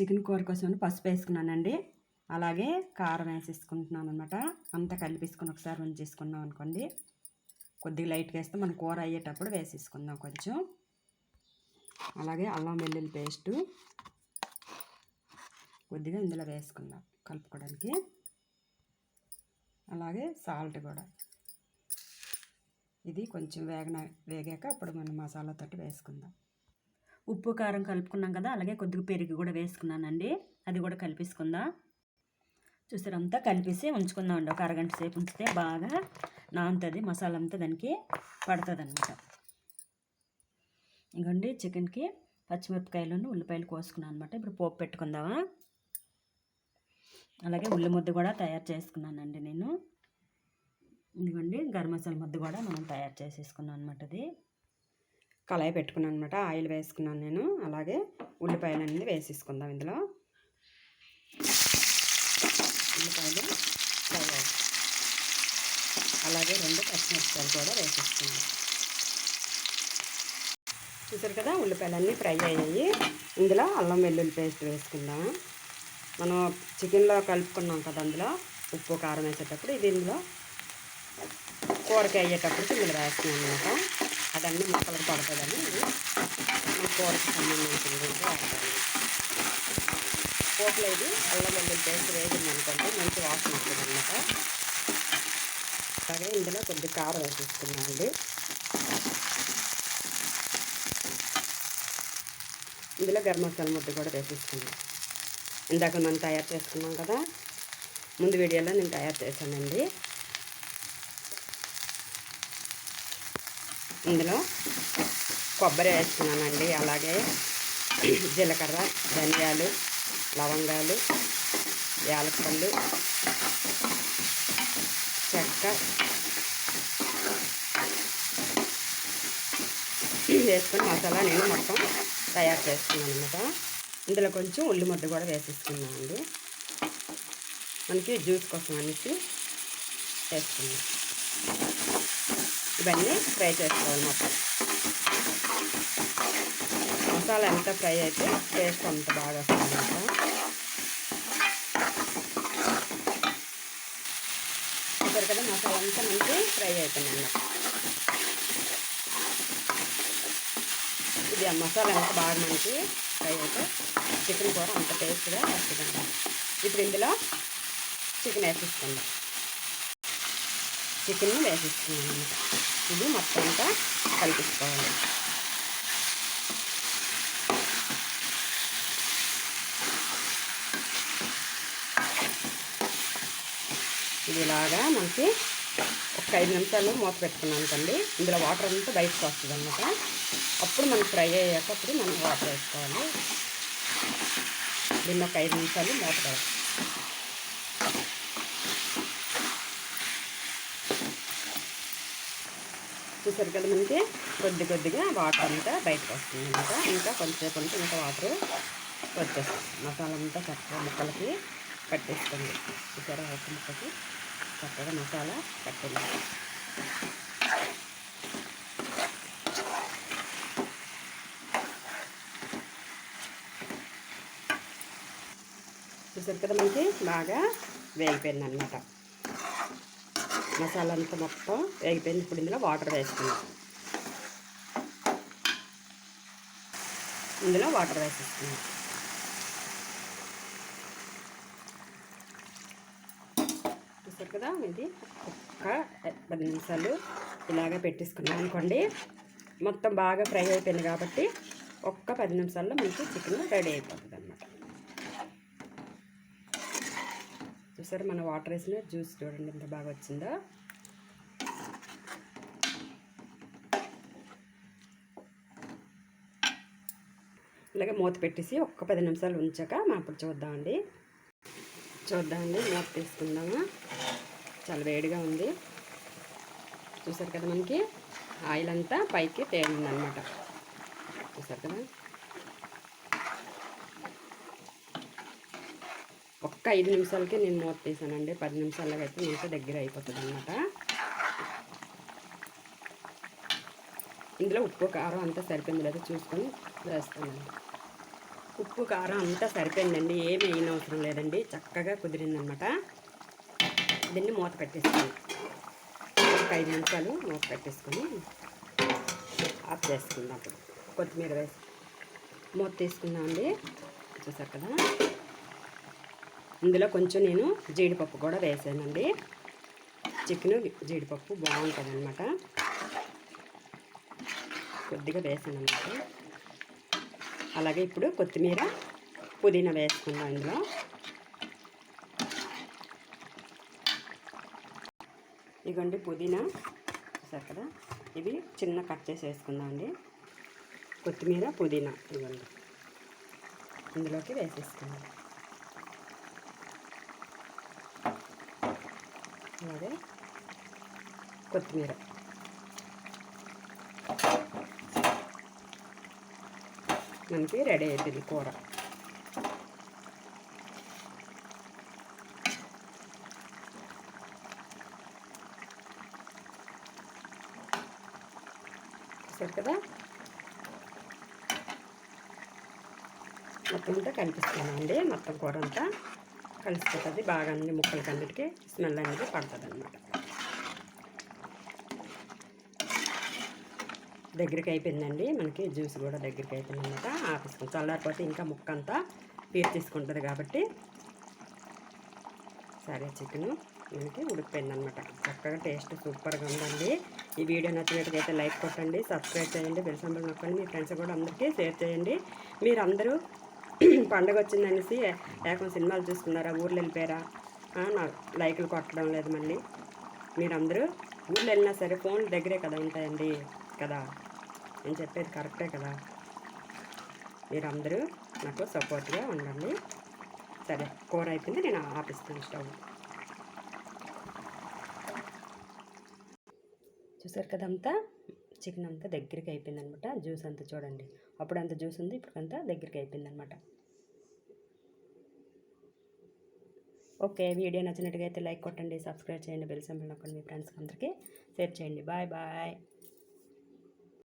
Chicken కూర కోసం పసుపు వేసుకున్నానండి. అలాగే కారం వేసేసుకుంటున్నాను అనమాట అంతా కలిపేసుకుని ఒకసారి ఉంచేసుకున్నాం అనుకోండి. కొద్దిగా లైట్గా వేస్తే మనం కూర అయ్యేటప్పుడు వేసేసుకుందాం కొంచెం. అలాగే అల్లం వెల్లుల్లి పేస్టు. కొద్దిగా ఇందులో వేసుకుందాం కలుపుకోవడానికి. అలాగే సాల్ట్ కూడా. ఇది కొంచెం వేగన వేగాక అప్పుడు మనం మసాలా తోటి వేసుకుందాం. ఉప్పు కారం కలుపుకున్నాం కదా అలాగే కొద్దిగా పెరుగు కూడా వేసుకున్నానండి. అది కూడా కలిపేసుకుందాం. చూసారంతా కలిపేసి ఉంచుకుందామండి ఒక అరగంట సేపు ఉంచితే బాగా నానుతుంది మసాలా అంతా దానికి పడుతుంది అనమాట ఇంకండి చికెన్కి పచ్చిమిరపకాయలను ఉల్లిపాయలు కోసుకున్నాను అనమాట ఇప్పుడు పోపు పెట్టుకుందామా. అలాగే ఉల్లి ముద్ద కూడా తయారు చేసుకున్నానండి నేను. ఇదిగోండి గరం మసాలా ముద్ద కూడా మనం తయారు చేసేసుకున్నాం అనమాట అది. కళాయి పెట్టుకున్నాను అనమాట ఆయిల్ వేసుకున్నాను నేను. అలాగే ఉల్లిపాయలు అనేది వేసేసుకుందాం ఇందులో. ఉల్లిపాయలు ఫ్రై అలాగే రెండు పచ్చిమిరపకాయలు కూడా వేసేసుకుందాం. చూసారు కదా ఉల్లిపాయలు అన్నీ ఫ్రై అయ్యాయి. ఇందులో అల్లం వెల్లుల్లి పేస్ట్ వేసుకుందాం. మనం చికెన్లో కలుపుకున్నాం కదా అందులో ఉప్పు కారం వేసేటప్పుడు. ఇది ఇందులో కూరకి అయ్యేటప్పుడు ఇందులో వేస్తున్నాం అనమాట అదన్నీ ముక్కలకు పడుతుందని ఇది మన కూరకి సంబంధించింది వాడతాను పోపులో ఇది అల్లం వెల్లుల్లి పేస్ట్ వేసింది అనుకోండి మంచి వాసన వస్తుంది అనమాట అలాగే ఇందులో కొద్ది కారం వేసేసుకున్నాం అండి. ఇందులో గరం మసాలా ముద్ద కూడా వేసేసుకున్నాం ఇందాక మనం తయారు చేసుకున్నాం కదా ముందు వీడియోలో నేను తయారు చేశానండి. ఇందులో కొబ్బరి వేసుకున్నానండి అలాగే జీలకర్ర ధనియాలు లవంగాలు యాలక్కళ్ళు చెక్క వేసుకొని మసాలా నేను మొత్తం తయారు చేస్తున్నాను అనమాట ఇందులో కొంచెం ఉల్లి ముద్ద కూడా వేసేసుకున్నామండి మనకి జ్యూస్ కోసం అనేసి వేసుకున్నాం ఇవన్నీ ఫ్రై చేసుకోవాలి మొత్తం. మసాలా ఎంత ఫ్రై అయితే టేస్ట్ అంత బాగా వస్తుంది అనమాట చూసారు కదా మసాలా అంతా మంచి ఫ్రై అవుతుందన్నమాట ఇది ఆ మసాలా ఎంత బాగా మంచి ఫ్రై అయితే చికెన్ కూర అంత టేస్ట్గా వస్తుందండి ఇప్పుడు ఇందులో చికెన్ వేసేసుకుందాం. చికెన్ వేసేసుకున్నాం అన్నమాట. ఇది మొత్తం అంతా కలిపించుకోవాలి ఇది ఇలాగా మనకి ఒక ఐదు నిమిషాలు మూత పెట్టుకున్నాం అనుకోండి ఇందులో వాటర్ అంతా బయటకు వస్తుంది అనమాట అప్పుడు మనం ఫ్రై అయ్యాక అప్పుడు మనం వాటర్ వేసుకోవాలి. దీన్ని ఒక ఐదు నిమిషాలు మూత పెడతాం. చూసారు కదా మనకి కొద్ది కొద్దిగా వాటర్ అంతా బయటకు వస్తుంది అనమాట ఇంకా కొంచెంసేపు ఉంటే ఇంకా వాటర్ వచ్చేస్తుంది. మసాలా అంతా చక్కగా ముక్కలకి కట్టేస్తుంది చూసారా ఒక ముక్కకి చక్కగా మసాలా పట్టింది చూసారు కదా మనకి బాగా వేగిపోయింది అనమాట మసాలా అంతా మొత్తం వేగిపోయింది. ఇప్పుడు ఇందులో వాటర్ వేసుకుందాం. ఇందులో వాటర్ వేసేసుకుందాం. చూసారు కదా ఇది ఒక్క పది నిమిషాలు ఇలాగ పెట్టేసుకున్నాం అనుకోండి. మొత్తం బాగా ఫ్రై అయిపోయింది కాబట్టి ఒక్క పది నిమిషాల్లో మనకి చికెన్ రెడీ అయిపోతుంది అనమాట చూసారు మన వాటర్ వేసిన జ్యూస్ చూడండి ఎంత బాగా వచ్చిందో. ఇలాగే మూత పెట్టేసి ఒక్క పది నిమిషాలు ఉంచాక మనం అప్పుడు చూద్దామండి. చూద్దామండి మూత తీసుకుందామా? చాలా వేడిగా ఉంది. చూసారు కదా మనకి? ఆయిల్ అంతా పైకి తేలిందనమాట. చూసారు కదా? ఒక్క ఐదు నిమిషాలకే నేను మూత తీసానండి. పది నిమిషాలకి అయితే మూత దగ్గర అయిపోతుంది అనమాట ఇందులో ఉప్పు కారం అంతా సరిపోయింది. లేదా చూసుకొని వేస్తానండి. ఉప్పు కారం అంతా సరిపోయిందండి. ఏమి అయిన అవసరం లేదండి. చక్కగా కుదిరిందనమాట దీన్ని మూత పెట్టేసుకొని ఒక ఐదు నిమిషాలు మూత పెట్టేసుకొని ఆఫ్ చేసుకుందాం. అప్పుడు కొత్తిమీర వేసి మూత తీసుకుందామండి చూసారు కదా? ఇందులో కొంచెం నేను జీడిపప్పు కూడా వేసానండి. చికెన్ జీడిపప్పు బాగుంటుంది అనమాట కొద్దిగా వేసాను అనమాట అలాగే ఇప్పుడు కొత్తిమీర పుదీనా వేసుకుందాం ఇందులో. ఇదిగోండి పుదీనా చూసారు కదా? ఇవి చిన్న కట్ చేసి వేసుకుందాం అండి. కొత్తిమీర పుదీనా ఇవ్వండి ఇందులోకి వేసేసుకుందాం. అలాగే కొత్తిమీర. మనకి రెడీ అవుతుంది కూర. సరే కదా? మొత్తం అంతా కనిపిస్తున్నామండి మొత్తం కూర అంతా. కలిసిపోతుంది. బాగా అన్ని ముక్కలకి అన్నిటికీ స్మెల్ అనేది పడుతుంది అనమాట దగ్గరికి అయిపోయిందండి. మనకి జ్యూస్ కూడా దగ్గరికి అయిపోయింది అనమాట చల్లారిపోతే ఇంకా ముక్క అంతా పీర్ తీసుకుంటుంది కాబట్టి సరే చికెన్ మనకి ఉడికిపోయింది అనమాట చక్కగా టేస్ట్ సూపర్గా ఉందండి. ఈ వీడియో నచ్చినట్టుగా లైక్ కొట్టండి సబ్స్క్రైబ్ చేయండి బెల్సంబల్ నొక్కండి. మీ ఫ్రెండ్స్ కూడా అందరికీ షేర్ చేయండి. మీరు అందరూ పండగ వచ్చిందనేసి ఏకం సినిమాలు చూసుకున్నారా? ఊర్లో వెళ్ళిపోయారా? నాకు నా లైకులు కొట్టడం లేదు మళ్ళీ. మీరందరూ ఊళ్ళో వెళ్ళినా సరే ఫోన్లు దగ్గరే కదా ఉంటాయండి కదా? నేను చెప్పేది కరెక్టే కదా? మీరందరూ నాకు సపోర్ట్గా ఉండండి. సరే కూర అయిపోయింది. నేను ఆపిస్తాను స్టవ్. చూసారు కదంతా చికెన్ అంతా దగ్గరికి అయిపోయింది అనమాట జ్యూస్ అంతా చూడండి. అప్పుడు అంత జ్యూస్ ఉంది ఇప్పుడు అంతా దగ్గరికి అయిపోయింది అనమాట ఓకే వీడియో నచ్చినట్టుగా అయితే లైక్ కొట్టండి సబ్స్క్రైబ్ చేయండి బెల్ సింబల్ నొక్కండి మీ ఫ్రెండ్స్కి అందరికీ. షేర్ చేయండి. Bye bye.